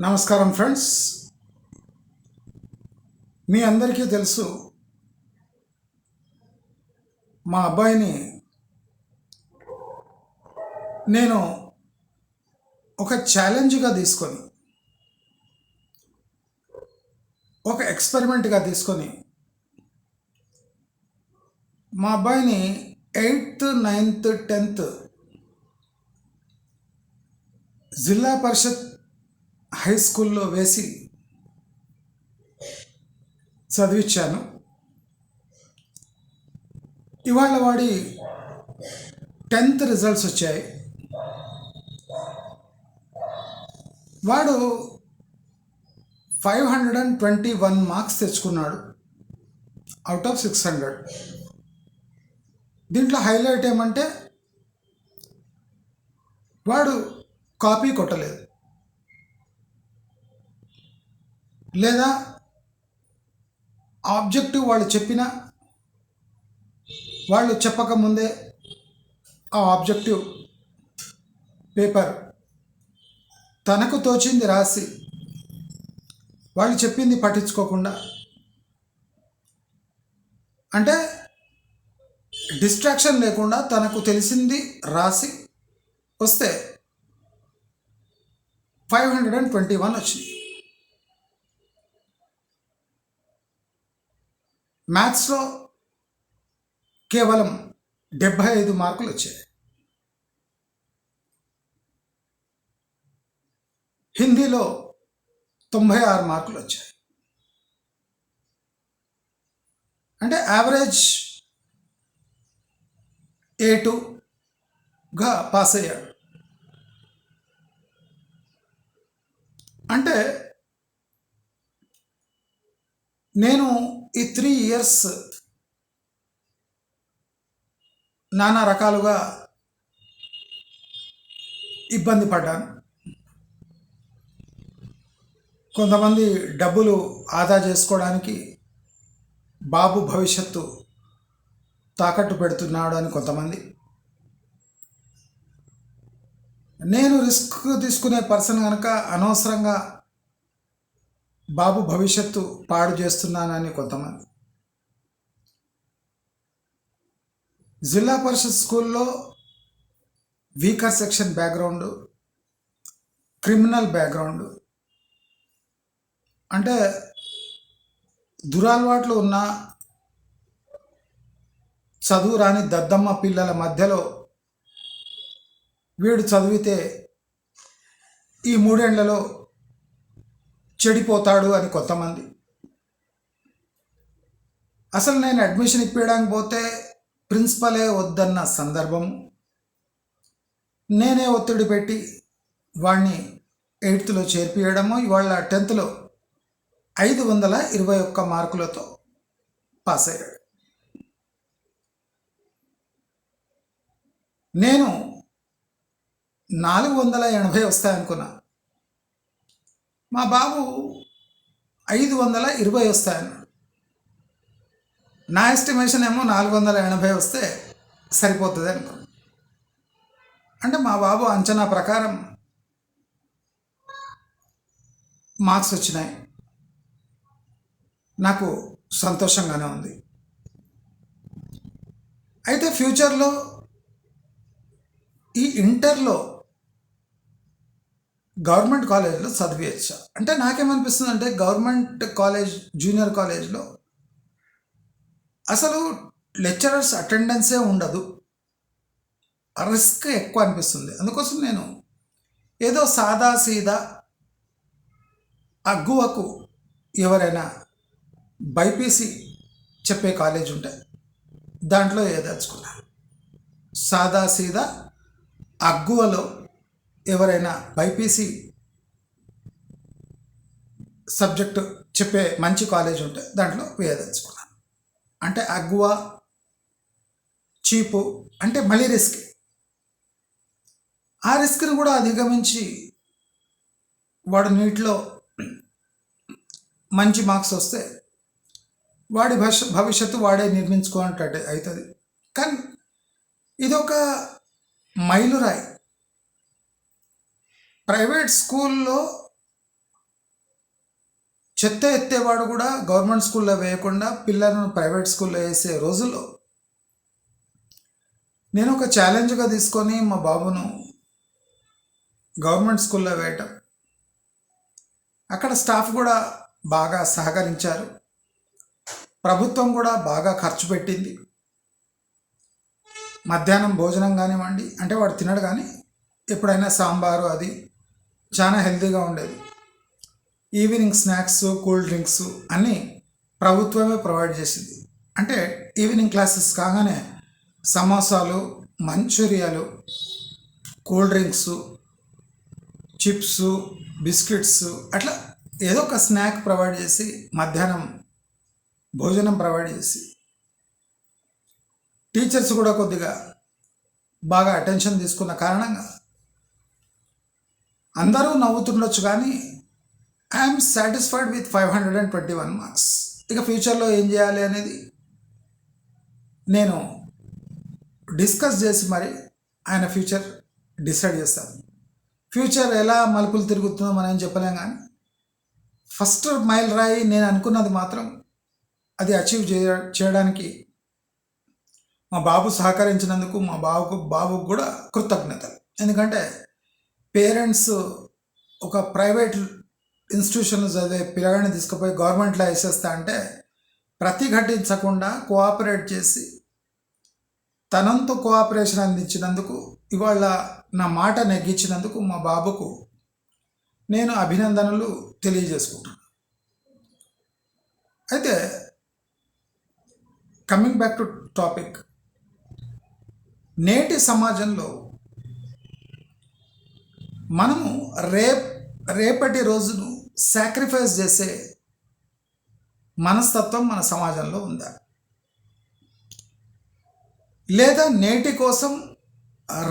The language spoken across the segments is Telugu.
నమస్కారం ఫ్రెండ్స్. మీ అందరికీ తెలుసు మా అబ్బాయిని నేను ఒక ఛాలెంజ్గా తీసుకొని ఒక ఎక్స్పెరిమెంట్గా తీసుకొని మా అబ్బాయిని ఎయిత్ నైన్త్ టెన్త్ జిల్లా పరిషత్ హై స్కూల్లో వేసి చదివించాను ఇవాళ వాడి టెన్త్ రిజల్ట్స్ వచ్చాయి. వాడు five hundred and twenty one marks తెచ్చుకున్నాడు. Out of six hundred. దీంట్లో హైలైట్ ఏమంటే వాడు కాపీ కొట్టలేదు. లేదా ఆబ్జెక్టివ్ వాళ్ళు చెప్పిన వాళ్ళు చెప్పకముందే ఆ ఆబ్జెక్టివ్ పేపర్ తనకు తోచింది రాసి వాళ్ళు చెప్పింది పట్టించుకోకుండా. అంటే డిస్ట్రాక్షన్ లేకుండా తనకు తెలిసింది రాసి వస్తే five hundred and twenty one వచ్చింది. మ్యాథ్స్లో కేవలం డెబ్భై ఐదు మార్కులు వచ్చాయి. హిందీలో తొంభై ఆరు మార్కులు వచ్చాయి. అంటే యావరేజ్ ఏ టూగా పాస్ అయ్యాడు అంటే నేను ఈ త్రీ ఇయర్స్ నానా రకాలుగా ఇబ్బంది పడ్డాను. కొంతమంది డబ్బులు ఆదా చేసుకోవడానికి బాబు భవిష్యత్తు తాకట్టు పెడుతున్నాడు అని కొంతమంది. నేను రిస్క్ తీసుకునే పర్సన్ కనుక అనవసరంగా బాబు భవిష్యత్తు పాడు చేస్తున్నానని కొంతమంది. జిల్లా పరిషత్ స్కూల్లో weaker section background criminal background. అంటే దురలవాట్లు ఉన్న చదువు రాని దద్దమ్మ పిల్లల మధ్యలో వీడు చదివితే ఈ మూడేళ్ళలో చెడిపోతాడు అని కొంతమంది. అసలు నేను అడ్మిషన్ ఇప్పించడానికి పోతే ప్రిన్సిపలే వద్దన్న సందర్భం నేనే ఒత్తిడి పెట్టి వాడిని ఎయిత్లో చేర్పియడము ఇవాళ టెన్త్లో ఐదు వందల ఇరవై ఒక్క మార్కులతో పాస్ అయ్యాడు. నేను నాలుగు వందల ఎనభై వస్తాయనుకున్నా. మా బాబు ఐదు వందల ఇరవై వస్తాయన్నాడు నా ఎస్టిమేషన్ ఏమో నాలుగు వందల ఎనభై వస్తే సరిపోతుంది అనుకున్నాను అంటే మా బాబు అంచనా ప్రకారం మార్క్స్ వచ్చినాయి. నాకు సంతోషంగానే ఉంది. అయితే ఫ్యూచర్లో ఈ ఇంటర్లో గవర్నమెంట్ కాలేజ్లో చదివేయచ్చు? అంటే నాకేమనిపిస్తుంది అంటే గవర్నమెంట్ కాలేజ్ జూనియర్ కాలేజ్లో అసలు లెక్చరర్స్ అటెండెన్సే ఉండదు. రిస్క్ ఎక్కువ అనిపిస్తుంది. అందుకోసం నేను ఏదో సాదా సీదా అగ్గువకు ఎవరైనా బైపీసీ చెప్పే కాలేజ్ ఉంటే దాంట్లో ఏదలుచుకున్నాను సాదా సీదా అగ్గువలో ఎవరైనా బైపీసీ సబ్జెక్టు చెప్పే మంచి కాలేజ్ ఉంటే దాంట్లో వేయదలుచుకున్నాను అంటే అగ్వా చీపు అంటే మళ్ళీ రిస్క్. ఆ రిస్క్ని కూడా అధిగమించి వాడు నీటిలో మంచి మార్క్స్ వస్తే వాడి భవిష్య భవిష్యత్తు వాడే నిర్మించుకోనట్టు అవుతుంది. కానీ ఇదొక మైలురాయి. ప్రైవేట్ స్కూల్లో చెత్త ఎత్తేవాడు కూడా గవర్నమెంట్ స్కూల్లో వేయకుండా పిల్లలను ప్రైవేట్ స్కూల్లో వేసే రోజుల్లో నేను ఒక ఛాలెంజ్గా తీసుకొని మా బాబును గవర్నమెంట్ స్కూల్లో వేయటం. అక్కడ స్టాఫ్ కూడా బాగా సహకరించారు. ప్రభుత్వం కూడా బాగా ఖర్చు పెట్టింది. మధ్యాహ్నం భోజనం కానివ్వండి అంటే వాడు తినడు కానీ ఎప్పుడైనా సాంబారు అది చాలా హెల్తీగా ఉండేది. ఈవినింగ్ స్నాక్స్ కూల్ డ్రింక్స్ అన్నీ ప్రభుత్వమే ప్రొవైడ్ చేసింది. అంటే ఈవినింగ్ క్లాసెస్ కాగానే సమోసాలు మంచూరియాలు కూల్ డ్రింక్స్ చిప్స్ బిస్కెట్స్ అట్లా ఏదో ఒక స్నాక్ ప్రొవైడ్ చేసి మధ్యాహ్నం భోజనం ప్రొవైడ్ చేసి టీచర్స్ కూడా కొద్దిగా బాగా అటెన్షన్ తీసుకున్న కారణంగా అందరూ నవ్వుతుండొచ్చు కానీ I'm satisfied with five hundred and twenty one marks. ఇక ఫ్యూచర్లో ఏం చేయాలి అనేది నేను డిస్కస్ చేసి మరి ఆయన ఫ్యూచర్ డిసైడ్ చేస్తాను ఫ్యూచర్ ఎలా మలుపులు తిరుగుతుందో మనం ఏం చెప్పలేం కానీ ఫస్ట్ మైల్ రాయి నేను అనుకున్నది మాత్రం అది అచీవ్ చేయ చేయడానికి మా బాబు సహకరించినందుకు మా బాబుకు బాబుకు కూడా కృతజ్ఞతలు. ఎందుకంటే పేరెంట్స్ ఒక ప్రైవేట్ ఇన్స్టిట్యూషన్లో చదివే పిల్లగాడిని తీసుకుపోయి గవర్నమెంట్లో వేసేస్తా అంటే ప్రతిఘటించకుండా కోఆపరేట్ చేసి తనంతో కోఆపరేషన్ అందించినందుకు ఇవాళ నా మాట నెగ్గించినందుకు మా బాబుకు నేను అభినందనలు తెలియజేసుకుంటాను అయితే కమింగ్ బ్యాక్ టు టాపిక్ నేటి సమాజంలో మనము రేప్ రేపటి రోజును సాక్రిఫైస్ చేసే మనస్తత్వం మన సమాజంలో ఉందా? లేదా నేటి కోసం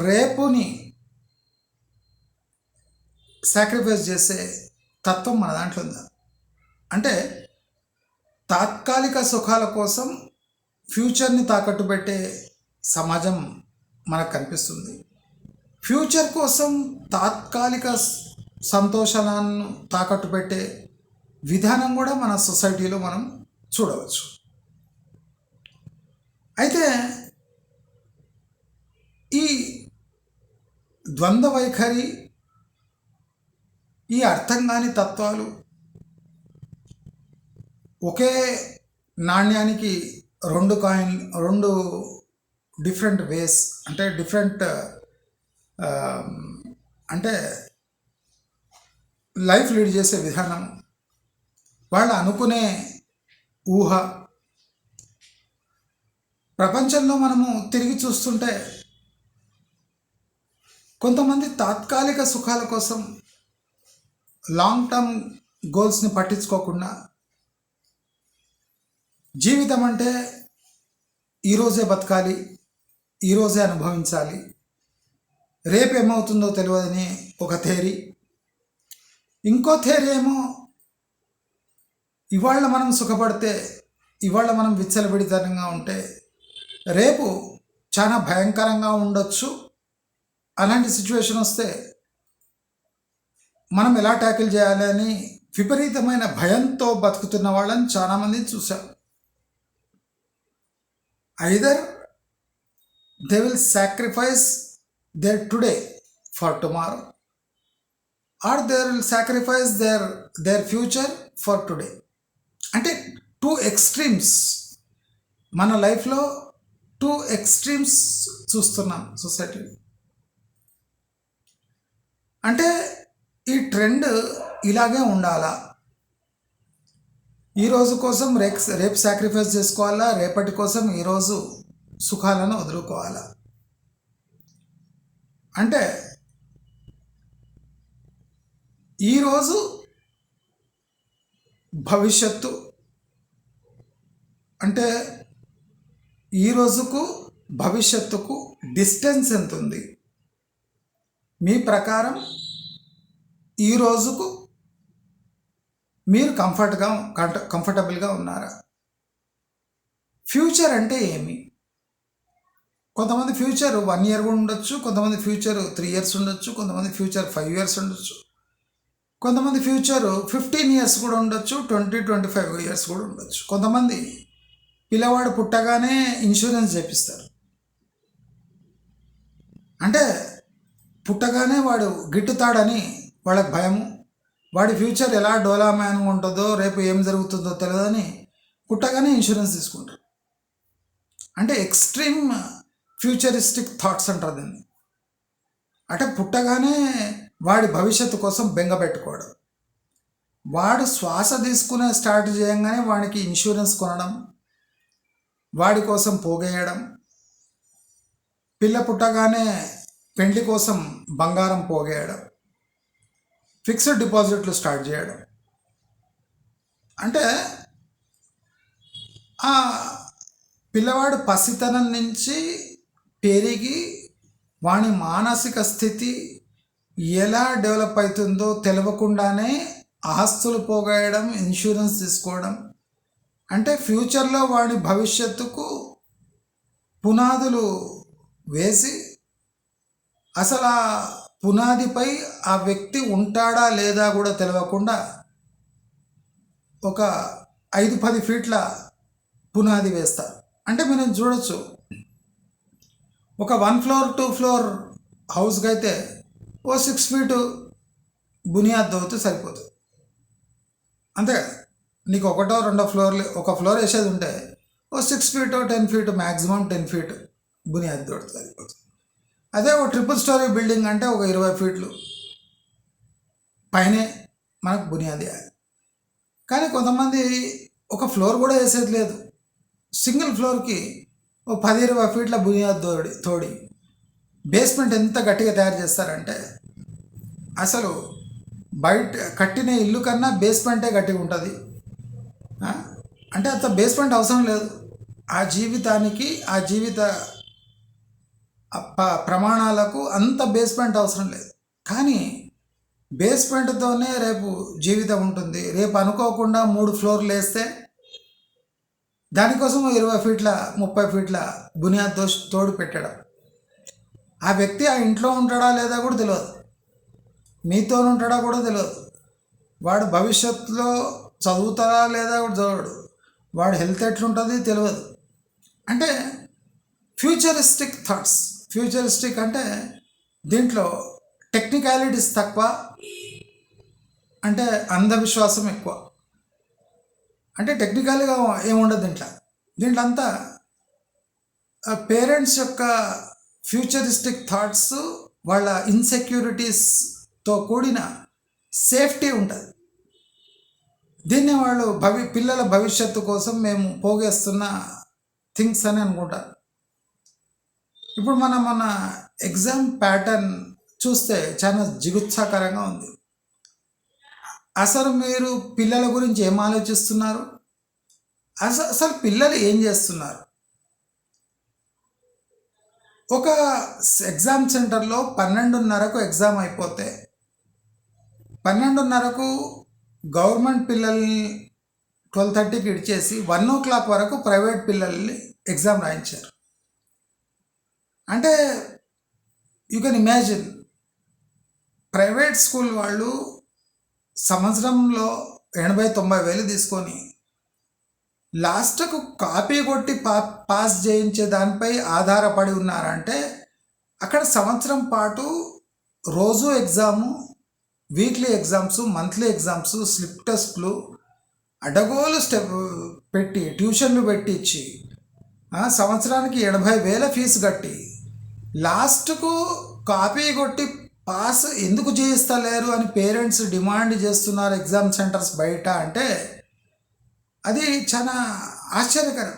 రేపుని సాక్రిఫైస్ చేసే తత్వం మన దాంట్లో ఉందా? అంటే తాత్కాలిక సుఖాల కోసం ఫ్యూచర్ని తాకట్టు పెట్టే సమాజం మనకు కనిపిస్తుంది. ఫ్యూచర్ కోసం తాత్కాలిక సంతోషాలను తాకట్టు పెట్టే విధానం కూడా మన సొసైటీలో మనం చూడవచ్చు. అయితే ఈ ద్వంద్వ వైఖరి ఈ అర్థం కాని తత్వాలు ఒకే నాణ్యానికి రెండు కాయిన్ రెండు డిఫరెంట్ వేస్ అంటే డిఫరెంట్ అంటే లైఫ్ లీడ్ చేసే విధానం వాళ్ళు అనుకునే ఊహ. ప్రపంచంలో మనము తిరిగి చూస్తుంటే కొంతమంది తాత్కాలిక సుఖాల కోసం లాంగ్ టర్మ్ గోల్స్ని పట్టించుకోకుండా జీవితం అంటే ఈరోజే బతకాలి ఈరోజే అనుభవించాలి రేపు ఏమవుతుందో తెలియదని ఒక థేరీ ఇంకో థేరీ ఏమో ఇవాళ మనం సుఖపడితే ఇవాళ మనం విచ్చలవిడితనంగా ఉంటే రేపు చాలా భయంకరంగా ఉండొచ్చు. అలాంటి సిచ్యువేషన్ వస్తే మనం ఎలా ట్యాకిల్ చేయాలి అని విపరీతమైన భయంతో బతుకుతున్న వాళ్ళని చాలామంది చూశాం. Either they will sacrifice their today for tomorrow? Or they will sacrifice their their future for today అంటే టూ ఎక్స్ట్రీమ్స్ మన లైఫ్లో టూ ఎక్స్ట్రీమ్స్ చూస్తున్నాం సొసైటీ అంటే ఈ ట్రెండ్ ఇలాగే ఉండాలా? ఈ రోజు కోసం రేపు రేపు సాక్రిఫైస్ చేసుకోవాలా? రేపటి కోసం ఈరోజు సుఖాలను వదులుకోవాలా? అంటే ఈరోజు భవిష్యత్తు అంటే ఈ రోజుకు భవిష్యత్తుకు డిస్టెన్స్ ఎంత ఉంది మీ ప్రకారం ఈ రోజుకు మీరు కంఫర్ట్గా కంఫర్టబుల్గా ఉన్నారా? ఫ్యూచర్ అంటే ఏమి? కొంతమంది ఫ్యూచర్ వన్ ఇయర్ కూడా ఉండొచ్చు కొంతమంది ఫ్యూచర్ త్రీ ఇయర్స్ ఉండొచ్చు కొంతమంది ఫ్యూచర్ ఫైవ్ ఇయర్స్ ఉండొచ్చు. కొంతమంది ఫ్యూచర్ ఫిఫ్టీన్ ఇయర్స్ కూడా ఉండొచ్చు ట్వంటీ ట్వంటీ ఫైవ్ ఇయర్స్ కూడా ఉండొచ్చు. కొంతమంది పిల్లవాడు పుట్టగానే ఇన్సూరెన్స్ చేపిస్తారు. అంటే పుట్టగానే వాడు గిట్టుతాడని వాళ్ళకి భయము. వాడి ఫ్యూచర్ ఎలా డోలామాన్ ఉంటుందో రేపు ఏం జరుగుతుందో తెలియదని పుట్టగానే ఇన్సూరెన్స్ తీసుకుంటారు. అంటే ఎక్స్ట్రీమ్ ఫ్యూచరిస్టిక్ థాట్స్ అంటారు దీన్ని. అంటే పుట్టగానే వాడి భవిష్యత్తు కోసం బెంగ పెట్టుకోవడం. వాడు శ్వాస తీసుకునే స్టార్ట్ చేయగానే వాడికి ఇన్సూరెన్స్ కొనడం. వాడి కోసం పోగేయడం. పిల్ల పుట్టగానే పెండ్లి కోసం బంగారం పోగేయడం. ఫిక్స్డ్ డిపాజిట్లు స్టార్ట్ చేయడం. అంటే ఆ పిల్లవాడు పసితనం నుంచి పెరిగి వాని మానసిక స్థితి ఎలా డెవలప్ అవుతుందో తెలియకుండానే ఆస్తులు పోగేయడం ఇన్సూరెన్స్ తీసుకోవడం. అంటే ఫ్యూచర్లో వాడి భవిష్యత్తుకు పునాదులు వేసి అసలు ఆ పునాదిపై ఆ వ్యక్తి ఉంటాడా లేదా కూడా తెలియకుండా ఒక ఐదు పది ఫీట్ల పునాది వేస్తారు అంటే మనం చూడొచ్చు ఒక వన్ ఫ్లోర్ టూ ఫ్లోర్ హౌస్కి అయితే ఓ సిక్స్ ఫీటు బునియాద్ అవుతే సరిపోతుంది అంతే కదా? నీకు ఒకటో రెండో ఫ్లోర్లు ఒక ఫ్లోర్ వేసేది ఉంటే ఓ six feet ten feet maximum ten feet Buniyaad దొడుతుంది సరిపోతుంది అదే ఒక ట్రిపుల్ స్టోరీ బిల్డింగ్ అంటే ఒక ఇరవై ఫీట్లు పైనే మనకు బునియాది వేయాలి. కానీ కొంతమంది ఒక ఫ్లోర్ కూడా వేసేది లేదు. సింగిల్ ఫ్లోర్కి ఓ పది ఇరవై ఫీట్ల బునియాద్ తోడి తోడి. బేస్మెంట్ ఎంత గట్టిగా తయారు చేస్తారంటే అసలు బయట కట్టిన ఇల్లు కన్నా బేస్మెంటే గట్టిగా ఉంటుంది. అంటే అంత బేస్మెంట్ అవసరం లేదు. ఆ జీవితానికి ఆ జీవిత ప్రమాణాలకు అంత బేస్మెంట్ అవసరం లేదు. కానీ బేస్మెంట్తోనే రేపు జీవితం ఉంటుంది. రేపు అనుకోకుండా మూడు ఫ్లోర్లు వేస్తే దానికోసం ఇరవై ఫీట్ల ముప్పై ఫీట్ల బునియాద్ దోష్ తోడు పెట్టడం. ఆ వ్యక్తి ఆ ఇంట్లో ఉంటాడా లేదా కూడా తెలియదు మీతో ఉంటాడా కూడా తెలియదు వాడు భవిష్యత్తులో చదువుతారా లేదా కూడా చదవడు వాడు హెల్త్ ఎట్లుంటుంది తెలియదు అంటే ఫ్యూచరిస్టిక్ థాట్స్. ఫ్యూచరిస్టిక్ అంటే దీంట్లో టెక్నికాలిటీస్ తక్కువ. అంటే అంధవిశ్వాసం ఎక్కువ. అంటే టెక్నికల్గా ఏముండదు దీంట్లో. దీంట్లో అంతా పేరెంట్స్ యొక్క ఫ్యూచరిస్టిక్ థాట్స్ వాళ్ళ ఇన్సెక్యూరిటీస్తో కూడిన సేఫ్టీ ఉంటుంది. దీన్ని వాళ్ళు భవి పిల్లల భవిష్యత్తు కోసం మేము పోగేస్తున్న థింగ్స్ అని అనుకుంటారు. ఇప్పుడు మనం మన ఎగ్జామ్ ప్యాటర్న్ చూస్తే చాలా జిగుత్సాకరంగా ఉంది. అసలు మీరు పిల్లల గురించి ఏం ఆలోచిస్తున్నారు? అసలు అసలు పిల్లలు ఏం చేస్తున్నారు? ఒక ఎగ్జామ్ సెంటర్లో పన్నెండున్నరకు ఎగ్జామ్ అయిపోతే పన్నెండున్నరకు గవర్నమెంట్ పిల్లల్ని ట్వెల్వ్ థర్టీకి ఇడిచేసి వన్ ఓ క్లాక్ వరకు ప్రైవేట్ పిల్లల్ని ఎగ్జామ్ రాయించారు. అంటే you can imagine private school వాళ్ళు సంవత్సరంలో ఎనభై తొంభై వేలు తీసుకొని లాస్ట్కు కాపీ కొట్టి పా పాస్ చేయించే దానిపై ఆధారపడి ఉన్నారంటే అక్కడ సంవత్సరం పాటు రోజు exam weekly exams monthly exams slip టెస్ట్లు అడగోలు స్టెప్ పెట్టి ట్యూషన్లు పెట్టించి సంవత్సరానికి ఎనభై వేల ఫీజు కట్టి లాస్ట్కు కాపీ కొట్టి పాస్ ఎందుకు చేయిస్తలేరు అని పేరెంట్స్ డిమాండ్ చేస్తున్నారు ఎగ్జామ్ సెంటర్స్ బయట అంటే అది చాలా ఆశ్చర్యకరం.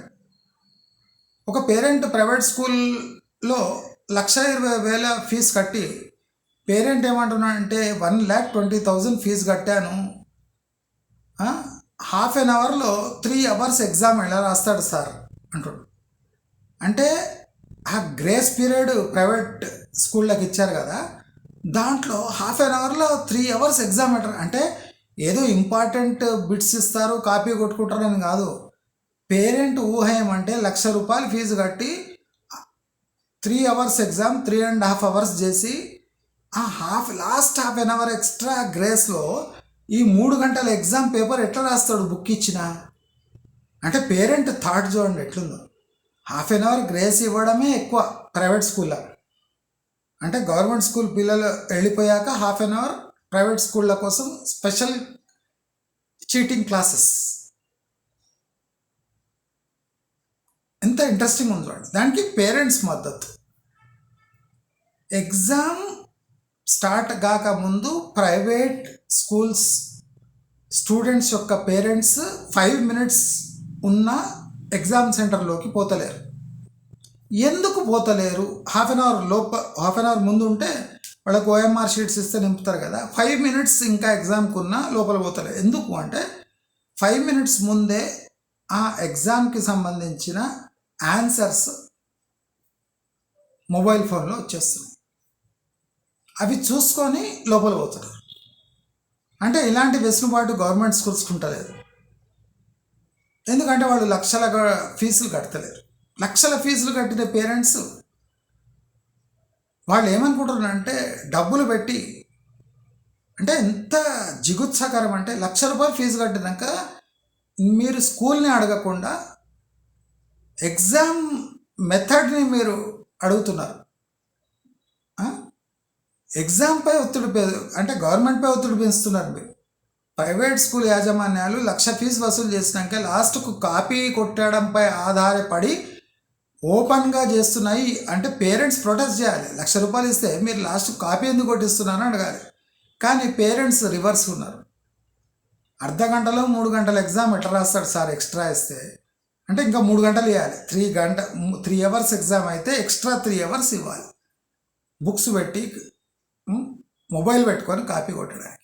ఒక పేరెంట్ ప్రైవేట్ స్కూల్లో లక్ష ఇరవై వేల ఫీజు కట్టి పేరెంట్ ఏమంటున్నాడంటే one lakh twenty thousand fee కట్టాను. హాఫ్ ఎన్ అవర్లో త్రీ అవర్స్ ఎగ్జామ్ ఎలా రాస్తాడు సార్? అంటాడు. అంటే ఆ గ్రేస్ పీరియడ్ ప్రైవేట్ స్కూళ్ళకి ఇచ్చారు కదా. దాంట్లో హాఫ్ అన్ అవర్లో త్రీ అవర్స్ ఎగ్జామ్ అంటారు. అంటే ఏదో ఇంపార్టెంట్ బిట్స్ ఇస్తారు కాపీ కొట్టుకుంటారని కాదు. పేరెంట్ ఊహ ఏమంటే లక్ష రూపాయలు ఫీజు కట్టి three hours exam three and half hours చేసి ఆ half last half an hour extra గ్రేస్లో ఈ మూడు గంటల ఎగ్జామ్ పేపర్ ఎట్లా రాస్తాడు బుక్ ఇచ్చిన? అంటే పేరెంట్ థాట్ చూడండి ఎట్లుందో. హాఫ్ అన్ అవర్ గ్రేస్ ఇవ్వడమే ఎక్కువ ప్రైవేట్ స్కూల్లో అంటే గవర్నమెంట్ స్కూల్ పిల్లలు వెళ్ళిపోయాక హాఫ్ అన్ అవర్ ప్రైవేట్ స్కూళ్ళ కోసం స్పెషల్ చీటింగ్ క్లాసెస్. ఎంత ఇంట్రెస్టింగ్ ఉంది చూడండి. దానికి పేరెంట్స్ మద్దతు. ఎగ్జామ్ స్టార్ట్ కాక ముందు ప్రైవేట్ స్కూల్స్ స్టూడెంట్స్ యొక్క పేరెంట్స్ ఫైవ్ మినిట్స్ ఉన్న ఎగ్జామ్ సెంటర్లోకి పోతలేరు. ఎందుకు పోతలేరు? హాఫ్ అన్ అవర్ లోప హాఫ్ అన్ అవర్ ముందు ఉంటే వాళ్ళకి ఓఎంఆర్ షీట్స్ ఇస్తే నింపుతారు కదా. ఫైవ్ మినిట్స్ ఇంకా ఎగ్జామ్కి ఉన్న లోపల పోతలేరు. ఎందుకు అంటే ఫైవ్ మినిట్స్ ముందే ఆ ఎగ్జామ్కి సంబంధించిన ఆన్సర్స్ మొబైల్ ఫోన్లో వచ్చేస్తున్నాయి. అవి చూసుకొని లోపల పోతారు అంటే ఇలాంటి వెసులుబాటు గవర్నమెంట్ స్కూల్స్కి ఉంటలేదు. ఎందుకంటే వాళ్ళు లక్షల ఫీజులు కడతలేరు లక్షల ఫీజులు కట్టిన పేరెంట్స్ వాళ్ళు ఏమనుకుంటున్నారంటే డబ్బులు పెట్టి అంటే ఎంత జిగుత్సాకరం అంటే లక్ష రూపాయలు ఫీజు కట్టినాక మీరు స్కూల్ని అడగకుండా ఎగ్జామ్ మెథడ్ని మీరు అడుగుతున్నారు. ఎగ్జామ్పై ఒత్తిడి అంటే గవర్నమెంట్పై ఒత్తిడి పెంచుతున్నారు మీరు. ప్రైవేట్ స్కూల్ యాజమాన్యాలు లక్ష ఫీజు వసూలు చేసినాక లాస్ట్కు కాపీ కొట్టడంపై ఆధారపడి ఓపెన్గా చేస్తున్నాయి. అంటే పేరెంట్స్ ప్రొటెస్ట్ చేయాలి. లక్ష రూపాయలు ఇస్తే మీరు లాస్ట్ కాపీ ఎందుకు కొట్టిస్తున్నారని అడగాలి. కానీ పేరెంట్స్ రివర్స్ ఉన్నారు. అర్ధ గంటలో మూడు గంటల ఎగ్జామ్ ఎట్లా రాస్తాడు సార్ ఎక్స్ట్రా ఇస్తే? అంటే ఇంకా మూడు గంటలు ఇవ్వాలి. త్రీ గంట త్రీ అవర్స్ ఎగ్జామ్ అయితే ఎక్స్ట్రా త్రీ అవర్స్ ఇవ్వాలి. బుక్స్ పెట్టి మొబైల్ పెట్టుకొని కాపీ కొట్టడానికి.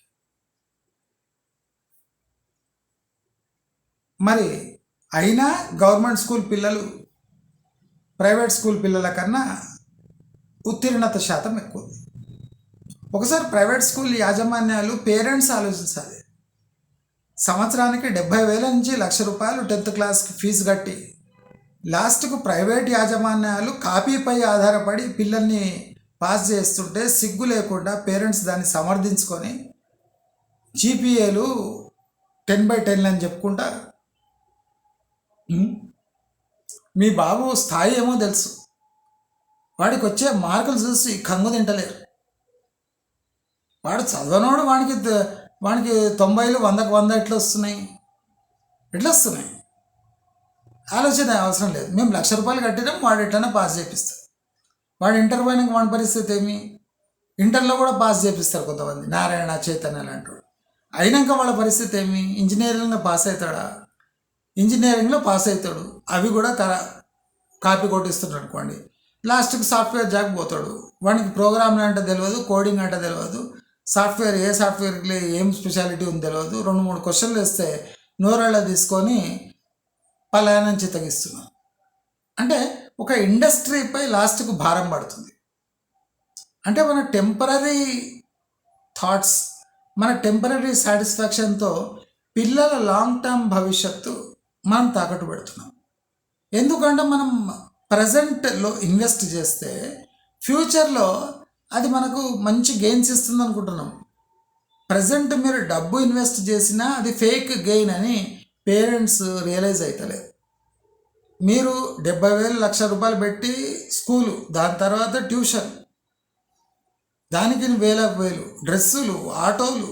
మరి అయినా గవర్నమెంట్ స్కూల్ పిల్లలు ప్రైవేట్ స్కూల్ పిల్లల కన్నా ఉత్తీర్ణత శాతం ఎక్కువ. ఉంది ఒకసారి ప్రైవేట్ స్కూల్ యాజమాన్యాలు పేరెంట్స్ ఆలోచించాలి. సంవత్సరానికి డెబ్బై వేల నుంచి లక్ష రూపాయలు టెన్త్ క్లాస్కి ఫీజు కట్టి లాస్ట్కు ప్రైవేట్ యాజమాన్యాలు కాపీపై ఆధారపడి పిల్లల్ని పాస్ చేస్తుంటే సిగ్గు లేకుండా పేరెంట్స్ దాన్ని సమర్థించుకొని జీపీఏలు టెన్ బై టెన్ అని చెప్పుకుంటారు. మీ బాబు స్థాయి ఏమో తెలుసు. వాడికి వచ్చే మార్కులు చూసి కంగు తింటలేరు. వాడు చదవనోడు వాడికి వానికి వాడికి తొంభైలు వందకు వంద ఎట్లా వస్తున్నాయి? ఎట్లా వస్తున్నాయి? ఆలోచన అవసరం లేదు. మేము లక్ష రూపాయలు కట్టినాం వాడు ఎట్లనే పాస్ చేపిస్తాం వాడు ఇంటర్ పోయినాక వాడి పరిస్థితి ఏమి? ఇంటర్లో కూడా పాస్ చేపిస్తారు కొంతమంది. నారాయణ చైతన్య లాంటి అయినాక వాళ్ళ పరిస్థితి ఏమి? ఇంజనీరింగ్లో పాస్ అవుతాడా? ఇంజనీరింగ్లో పాస్ అవుతాడు. అవి కూడా తర కాపీ కొట్టిస్తున్నాడు అనుకోండి. లాస్ట్కి సాఫ్ట్వేర్ జాబ్ పోతాడు. వానికి ప్రోగ్రామ్లు అంటే తెలియదు కోడింగ్ అంటే తెలియదు సాఫ్ట్వేర్ ఏ సాఫ్ట్వేర్కి ఏం స్పెషాలిటీ ఉందో తెలియదు రెండు మూడు క్వశ్చన్లు వేస్తే నోరాళ్ళ తీసుకొని పలాయనం చిత్తగిస్తున్నాం అంటే ఒక ఇండస్ట్రీపై లాస్ట్కు భారం పడుతుంది. అంటే మన టెంపరీ థాట్స్ మన టెంపరీ సాటిస్ఫాక్షన్తో పిల్లల లాంగ్ టర్మ్ భవిష్యత్తు మనం తాకట్టు పెడుతున్నాం. ఎందుకంటే మనం ప్రజెంట్లో ఇన్వెస్ట్ చేస్తే ఫ్యూచర్లో అది మనకు మంచి గెయిన్స్ ఇస్తుంది అనుకుంటున్నాం. ప్రజెంట్ మీరు డబ్బు ఇన్వెస్ట్ చేసినా అది ఫేక్ గెయిన్ అని పేరెంట్స్ రియలైజ్ అవుతలేదు మీరు డెబ్బై వేలు లక్ష రూపాయలు పెట్టి స్కూలు దాని తర్వాత ట్యూషన్ దానికి వేల వేలు డ్రెస్సులు ఆటోలు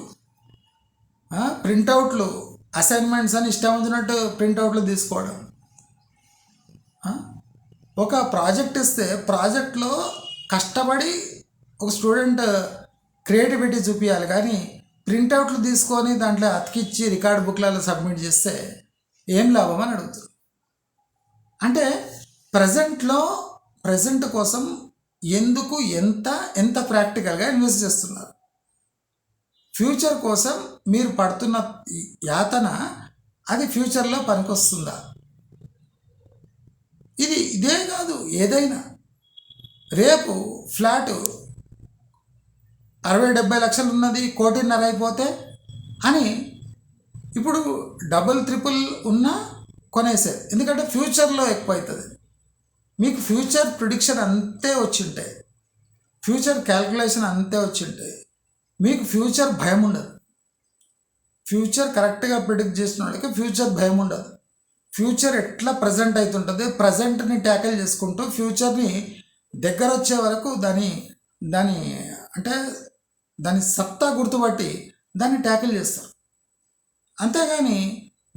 ప్రింటౌట్లు అసైన్మెంట్స్ అని ఇష్టం వచ్చినట్టు ప్రింట్అవుట్లు తీసుకోవడం. ఒక ప్రాజెక్ట్ ఇస్తే ప్రాజెక్ట్లో కష్టపడి ఒక స్టూడెంట్ క్రియేటివిటీ చూపించాలి కానీ ప్రింటౌట్లు తీసుకొని దాంట్లో అతికిచ్చి రికార్డ్ బుక్లలో సబ్మిట్ చేస్తే ఏం లాభం అని అడుగుతుంది అంటే ప్రజెంట్లో ప్రజెంట్ కోసం ఎందుకు ఎంత ఎంత ప్రాక్టికల్గా ఇన్వెస్ట్ చేస్తున్నారు? ఫ్యూచర్ కోసం మీరు పడుతున్న యాతన అది ఫ్యూచర్లో పనికొస్తుందా? ఇది ఇదే కాదు ఏదైనా. రేపు ఫ్లాట్ అరవై డెబ్బై లక్షలు ఉన్నది కోటిన్నర అయిపోతే అని ఇప్పుడు డబుల్ ట్రిపుల్ ఉన్నా కొనేసేది ఎందుకంటే ఫ్యూచర్లో ఎక్కువ అవుతుంది మీకు ఫ్యూచర్ ప్రిడిక్షన్ అంతే వచ్చి ఉంటాయి ఫ్యూచర్ క్యాల్కులేషన్ అంతే వచ్చింటే మీకు ఫ్యూచర్ భయం ఉండదు. ఫ్యూచర్ కరెక్ట్గా ప్రిడిక్ట్ చేసిన వాళ్ళకి ఫ్యూచర్ భయం ఉండదు. ఫ్యూచర్ ఎట్లా ప్రజెంట్ అవుతుంటుంది ప్రజెంట్ని ట్యాకిల్ చేసుకుంటూ ఫ్యూచర్ని దగ్గర వచ్చే వరకు దాని దాని అంటే దాని సత్తా గుర్తుపట్టి దాన్ని ట్యాకిల్ చేస్తారు. అంతేగాని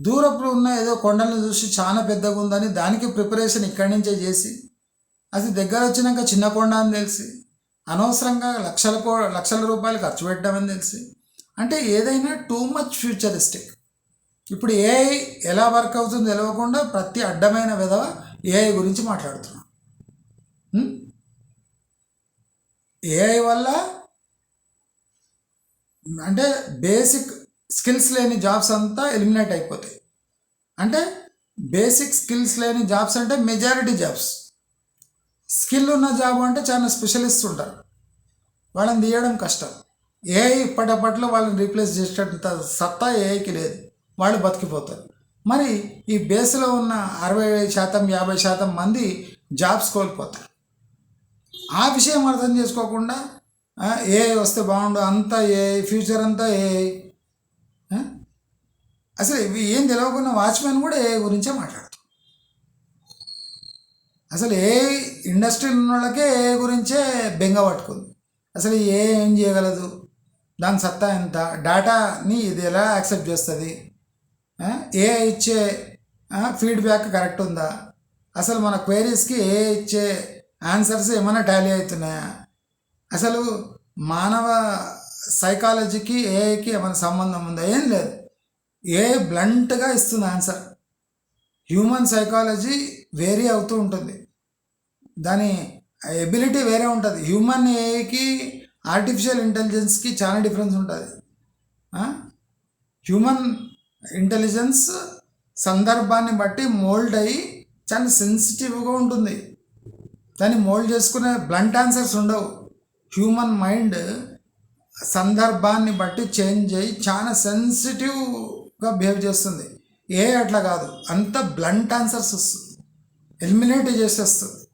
దూరప్పుడు ఉన్న ఏదో కొండలను చూసి చాలా పెద్దగా ఉందని దానికి ప్రిపరేషన్ ఇక్కడి నుంచే చేసి అది దగ్గర వచ్చినాక చిన్న కొండ అని తెలిసి అనవసరంగా లక్షల కో లక్షల రూపాయలు ఖర్చు పెట్టామని తెలిసి? అంటే ఏదైనా టూ మచ్ ఫ్యూచరిస్టిక్ ఇప్పుడు ఏఐ ఎలా వర్క్ అవుతుందో తెలియకుండా ప్రతి అడ్డమైన విధవ ఏఐ గురించి మాట్లాడుతున్నాం. ఏఐ వల్ల అంటే బేసిక్ స్కిల్స్ లేని జాబ్స్ అంతా ఎలిమినేట్ అయిపోతాయి. అంటే బేసిక్ స్కిల్స్ లేని జాబ్స్ అంటే మెజారిటీ జాబ్స్ స్కిల్ ఉన్న జాబ్ అంటే చాలా స్పెషలిస్ట్ ఉంటారు. వాళ్ళని తీయడం కష్టం. ఏఐ ఇప్పటిప్పట్లో వాళ్ళని రీప్లేస్ చేసేటంత సత్తా ఏఐకి లేదు. వాళ్ళు బతికిపోతారు. మరి ఈ బేస్లో ఉన్న అరవై శాతం యాభై శాతం మంది జాబ్స్ కోల్పోతారు. ఆ విషయం అర్థం చేసుకోకుండా ఏఐ వస్తే బాగుండు అంతా ఏఐ ఫ్యూచర్ అంతా ఏఐ అసలు ఇవి ఏం తెలియకుండా వాచ్మెన్ కూడా ఏఐ గురించే మాట్లాడుతారు. అసలు ఏ ఇండస్ట్రీ ఉన్న వాళ్ళకే ఏ గురించే బెంగ పట్టుకుంది. అసలు ఏ ఏం చేయగలదు? దాని సత్తా ఎంత? డేటాని ఇది ఎలా యాక్సెప్ట్ చేస్తుంది? ఏ ఇచ్చే ఫీడ్బ్యాక్ కరెక్ట్ ఉందా? అసలు మన క్వైరీస్కి ఏ ఇచ్చే ఆన్సర్స్ ఏమైనా టాలీ అవుతున్నాయా? అసలు మానవ సైకాలజీకి ఏఐకి ఏమైనా సంబంధం ఉందా? ఏం లేదు. ఏ బ్లంట్గా ఇస్తుంది ఆన్సర్. హ్యూమన్ సైకాలజీ వేరీ అవుతూ ఉంటుంది. దాని ఎబిలిటీ వేరే ఉంటుంది. హ్యూమన్ ఏఐకి ఆర్టిఫిషియల్ ఇంటెలిజెన్స్కి చాలా డిఫరెన్స్ ఉంటుంది. హ్యూమన్ ఇంటెలిజెన్స్ సందర్భాన్ని బట్టి మోల్డ్ అయ్యి చాలా సెన్సిటివ్గా ఉంటుంది. దాన్ని మోల్డ్ చేసుకునే బ్లంట్ ఆన్సర్స్ ఉండవు. హ్యూమన్ మైండ్ సందర్భాన్ని బట్టి చేంజ్ అయ్యి చాలా సెన్సిటివ్గా బిహేవ్ చేస్తుంది. ఏ అట్లా కాదు. అంత బ్లంట్ ఆన్సర్స్ వస్తుంది. ఎలిమినేట్ చేసేస్తుంది.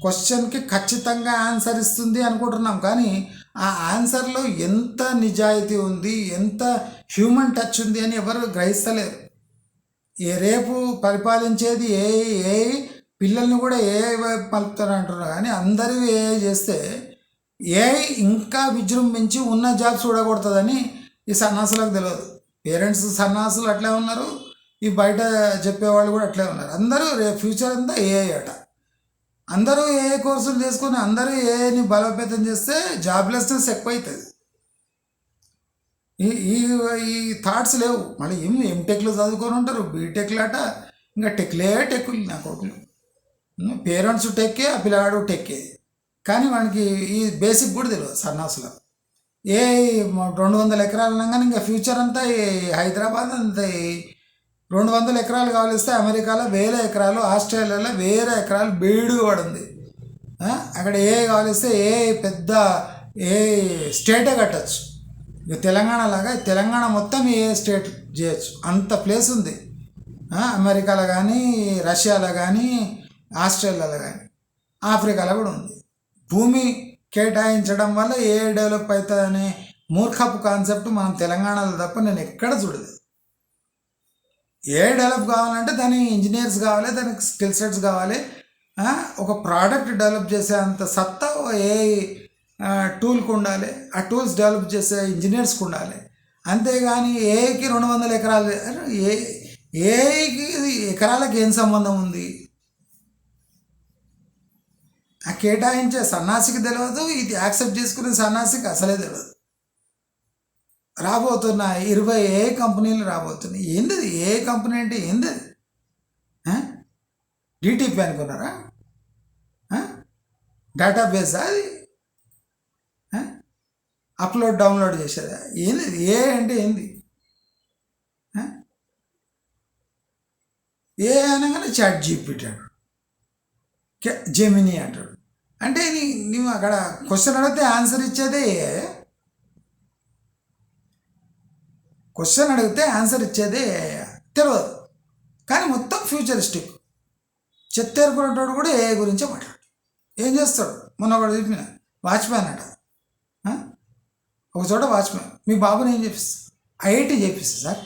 క్వశ్చన్కి ఖచ్చితంగా ఆన్సర్ ఇస్తుంది అనుకుంటున్నాం కానీ ఆ ఆన్సర్లో ఎంత నిజాయితీ ఉంది ఎంత హ్యూమన్ టచ్ ఉంది అని ఎవరు గ్రహిస్తలేరు. ఏ రేపు పరిపాలించేది ఏ ఏ పిల్లల్ని కూడా ఏ వైపు పలుపుతారు అంటున్నారు కానీ అందరూ ఏ చేస్తే ఏ ఇంకా విజృంభించి ఉన్న జాబ్స్ చూడకూడదని ఈ సన్నాసులకు తెలియదు. పేరెంట్స్ సన్నాసులు అట్లే ఉన్నారు. ఈ బయట చెప్పేవాళ్ళు కూడా అట్లే ఉన్నారు. అందరూ రేపు ఫ్యూచర్ అంతా ఏఐ అట. అందరూ ఏఐ కోర్సులు చేసుకుని అందరూ ఏఐని బలోపేతం చేస్తే జాబ్లెస్నెస్ ఎక్కువైతుంది. ఈ ఈ ఈ థాట్స్ లేవు. మళ్ళీ ఏం ఎంటెక్లు చదువుకొని ఉంటారు బీటెక్లు అట. ఇంకా టెక్లే టెక్కులు నా కొడుకులు. పేరెంట్స్ టెక్కే ఆ పిల్లగాడు టెక్కే కానీ వానికి ఈ బేసిక్ కూడా తెలియదు సన్నాసులో ఏ రెండు వందల ఎకరాలు అనగానే ఇంకా ఫ్యూచర్ అంతా హైదరాబాద్ అంతా ఈ రెండు వందల ఎకరాలు కావలిస్తే అమెరికాలో వేల ఎకరాలు ఆస్ట్రేలియాలో వేల ఎకరాలు బీడు పడింది. అక్కడ ఏ కావలిస్తే ఏ పెద్ద ఏ స్టేటే కట్టచ్చు. ఇక తెలంగాణ లాగా తెలంగాణ మొత్తం ఏ స్టేట్ చేయొచ్చు. అంత ప్లేస్ ఉంది. అమెరికాలో కానీ రష్యాలో కానీ ఆస్ట్రేలియాలో కానీ ఆఫ్రికాలో కూడా ఉంది. భూమి కేటాయించడం వల్ల ఏ డెవలప్ అవుతుంది అనే మూర్ఖపు కాన్సెప్ట్ మనం తెలంగాణలో తప్ప నేను ఎక్కడ చూడలేదు. ఏ డెవలప్ కావాలంటే దాని ఇంజనీర్స్ కావాలి దానికి స్కిల్ సెట్స్ కావాలి. ఒక ప్రోడక్ట్ డెవలప్ చేసే అంత సత్తా ఏ టూల్కి ఉండాలి. ఆ టూల్స్ డెవలప్ చేసే ఇంజనీర్స్కి ఉండాలి. అంతేగాని ఏకి రెండు వందల ఎకరాలు ఏ ఏకి ఎకరాలకు ఏం సంబంధం ఉంది? ఆ కేటాయించే సన్నాసికి తెలియదు ఇది యాక్సెప్ట్ చేసుకునే సన్నాసికి అసలే తెలియదు రాబోతున్న ఇరవై ఏ కంపెనీలు రాబోతున్నాయి. ఏంది ఏ కంపెనీ అంటే ఏంది డిటిపి అనుకున్నారా? ఆ? డేటాబేస్ అది? అప్లోడ్ డౌన్లోడ్ చేసేదా? ఏంది ఏ అంటే ఏంది? ఏ అనగానే చాట్ జీపీటీ అంటాడు. జెమినీ అంటాడు. అంటే నీ నువ్వు అక్కడ క్వశ్చన్ అడిగితే ఆన్సర్ ఇచ్చేదే ఏ? క్వశ్చన్ అడిగితే ఆన్సర్ ఇచ్చేది తెలియదు కానీ మొత్తం ఫ్యూచరిస్టిక్ చెత్తేరుకునేటోడు కూడా ఏ గురించే మాట్లాడు ఏం చేస్తాడు? మొన్న ఒకటి చెప్పిన వాచ్మ్యాన్ అట. ఒక చోట వాచ్మ్యాన్ మీ బాబుని ఏం చేపిస్తా ఐఐటి చేపిస్తా సార్.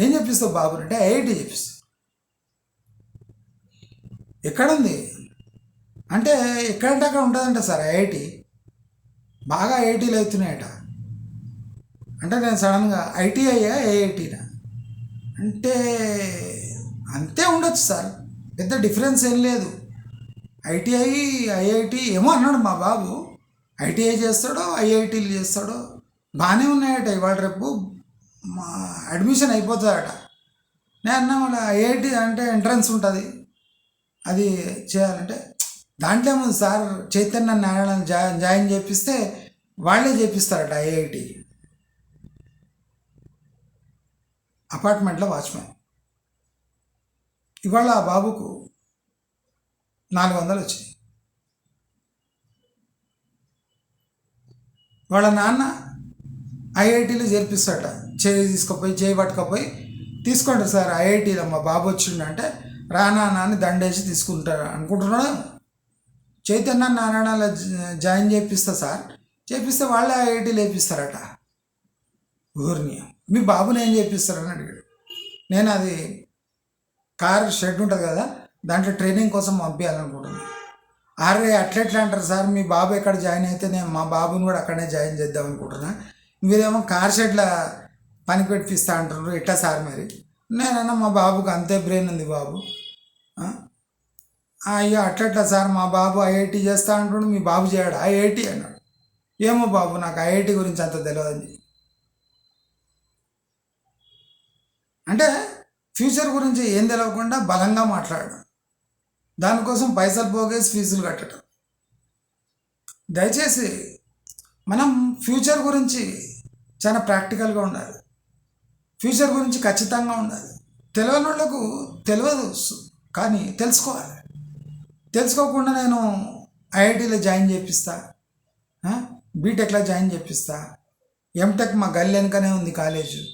ఏం చెప్పిస్తావు బాబుని అంటే ఐఐటి చేపిస్తా ఎక్కడుంది? అంటే ఎక్కడంటే అక్కడ ఉంటుందంట సార్ ఐఐటి. బాగా ఐఐటీలు అవుతున్నాయట. అంటే నేను సడన్గా ఐటీఐయా ఏఐటీనా అంటే అంతే ఉండొచ్చు సార్. పెద్ద డిఫరెన్స్ ఏం లేదు. ఐటీఐ ఐఐటి ఏమో అన్నాడు మా బాబు. ఐటీఐ చేస్తాడో ఐఐటీలు చేస్తాడో. బాగానే ఉన్నాయట ఇవాళ రేపు. మా అడ్మిషన్ అయిపోతుందట. నేను అన్నా మళ్ళీ ఐఐటి అంటే ఎంట్రన్స్ ఉంటుంది. అది చేయాలంటే దాంట్లో ఏముంది సార్? చైతన్య నారాయణ జా జాయిన్ చేపిస్తే వాళ్ళే చేపిస్తారట ఐఐటి అపార్ట్మెంట్లో వాచ్మెన్. ఇవాళ ఆ బాబుకు నాలుగు వందలు వచ్చినాయి. వాళ్ళ నాన్న ఐఐటీలో చేర్పిస్తాడట చేయి తీసుకుపోయి చేయి పట్టుకపోయి తీసుకోండి సార్ ఐఐటీలో మా బాబు వచ్చిండంటే రానా నాని దండేసి తీసుకుంటారు అనుకుంటున్నాడు చైతన్య నారాయణలో జాయిన్ చేపిస్తా సార్. చేపిస్తే వాళ్ళే ఐఐటీ వేపిస్తారట ఊరిని మీ బాబుని ఏం చేపిస్తారని అడిగాడు. నేను అది కార్ షెడ్ ఉంటుంది కదా దాంట్లో ట్రైనింగ్ కోసం పంపించాలనుకుంటున్నాను అరే అట్లెట్లా అంటారు సార్? మీ బాబు ఎక్కడ జాయిన్ అయితే నేను మా బాబుని కూడా అక్కడనే జాయిన్ చేద్దాం అనుకుంటున్నా. మీరేమో కార్ షెడ్లో పని పెట్టిస్తా అంటారు ఎట్లా సార్ మరి? నేనన్నా మా బాబుకి అంతే బ్రెయిన్ ఉంది బాబు. అయ్యో అట్లట్లా సార్? మా బాబు ఐఐటి చేస్తా అంటుండు మీ బాబు చేయడు? ఐఐటి అన్నాడు. ఏమో బాబు నాకు ఐఐటి గురించి అంత తెలియదు అంటే ఫ్యూచర్ గురించి ఏం తెలవకుండా బలంగా మాట్లాడడం. దానికోసం పైసలు పోగేసి ఫీజులు కట్టడం. దయచేసి మనం ఫ్యూచర్ గురించి చాలా ప్రాక్టికల్గా ఉండాలి. ఫ్యూచర్ గురించి ఖచ్చితంగా ఉండాలి. తెలియని వాళ్ళకు తెలియదు కానీ తెలుసుకోవాలి. తెలుసుకోకుండా నేను ఐఐటీలో జాయిన్ చేపిస్తా. బీటెక్లో జాయిన్ చేపిస్తా. ఎంటెక్ మా గల్లి వెనుకనే ఉంది కాలేజు.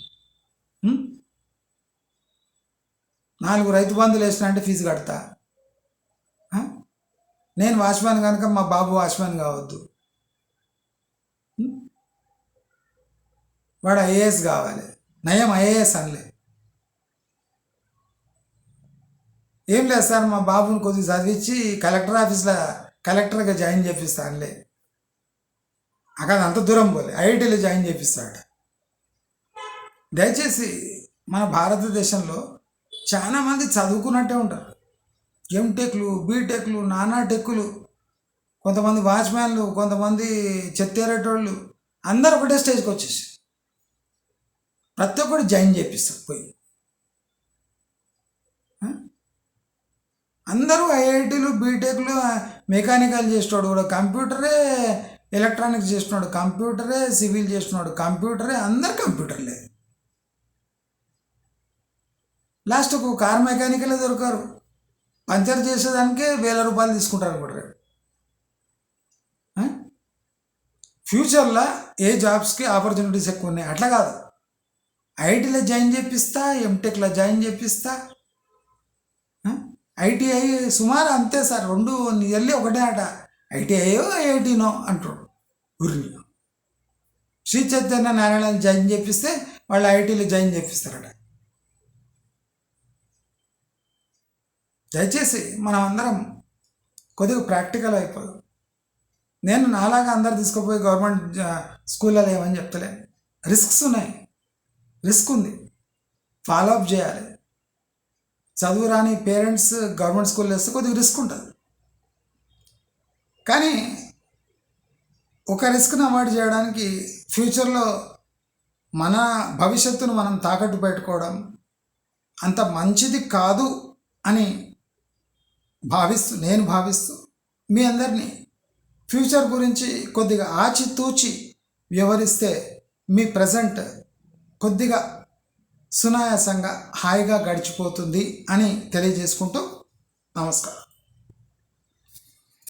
నాలుగు రైతు బంధువులు వేసినంటే ఫీజు కడతా. నేను వాచ్మ్యాన్ కనుక మా బాబు వాచ్మ్యాన్ కావద్దు. వాడు ఐఏఎస్ కావాలి. నయం ఐఏఎస్ అనలే. ఏం లేదు సార్ మా బాబుని కొద్దిగా చదివించి కలెక్టర్ ఆఫీస్లో కలెక్టర్గా జాయిన్ చేపిస్తా అనలే. అక్కడ అంత దూరం పోలే. ఐఐటీలో జాయిన్ చేపిస్తాడు దయచేసి మన భారతదేశంలో చాలామంది చదువుకున్నట్టే ఉంటారు. ఎంటెక్లు బీటెక్లు నానా టెక్కులు కొంతమంది వాచ్మ్యాన్లు కొంతమంది చెత్తేరేటోళ్ళు అందరు ఒకటే స్టేజ్కి వచ్చేసి ప్రతి ఒక్కరు జాయిన్ చేపిస్తారు పోయి. అందరూ ఐఐటీలు బీటెక్లు మెకానికల్ చేసినాడు కూడా కంప్యూటరే ఎలక్ట్రానిక్స్ చేస్తున్నాడు కంప్యూటరే సివిల్ చేస్తున్నాడు కంప్యూటరే అందరు కంప్యూటర్లే. లాస్ట్కు కార్ మెకానికలే దొరకరు. పంచర్ చేసేదానికే వేల రూపాయలు తీసుకుంటారు కూడా ఫ్యూచర్లో ఏ జాబ్స్కి ఆపర్చునిటీస్ ఎక్కువ ఉన్నాయి? అట్లా కాదు. ఐటీలో జాయిన్ చేపిస్తా ఎంటెక్లో జాయిన్ చేపిస్తా. ఐటీఐ సుమారు అంతే సార్. రెండు నియర్లీ ఒకటే ఆట. ఐటీఐయో ఐఐటీనో అంటాడు ఊరిని. శ్రీ చైతన్య నారాయణ జాయిన్ చేపిస్తే వాళ్ళు ఐటీలో జాయిన్ చేపిస్తారట. దయచేసి మనం అందరం కొద్దిగా ప్రాక్టికల్ అయిపోదు. నేను నాలాగా అందరు తీసుకుపోయి గవర్నమెంట్ స్కూల్లో ఏమని చెప్తలే. రిస్క్స్ ఉన్నాయి. రిస్క్ ఉంది. ఫాలో అప్ చేయాలి. చదువు రాని పేరెంట్స్ గవర్నమెంట్ స్కూల్లో వేస్తే కొద్దిగా రిస్క్ ఉంటుంది. కానీ ఒక రిస్క్ని అవాయిడ్ చేయడానికి ఫ్యూచర్లో మన భవిష్యత్తును మనం తాకట్టు పెట్టుకోవడం అంత మంచిది కాదు అని భావిస్తూ నేను భావిస్తూ మీ అందరినీ ఫ్యూచర్ గురించి కొద్దిగా ఆచితూచి వ్యవహరిస్తే మీ ప్రజెంట్ కొద్దిగా సునాయాసంగా హాయిగా గడిచిపోతుంది అని తెలియజేసుకుంటూ నమస్కారం.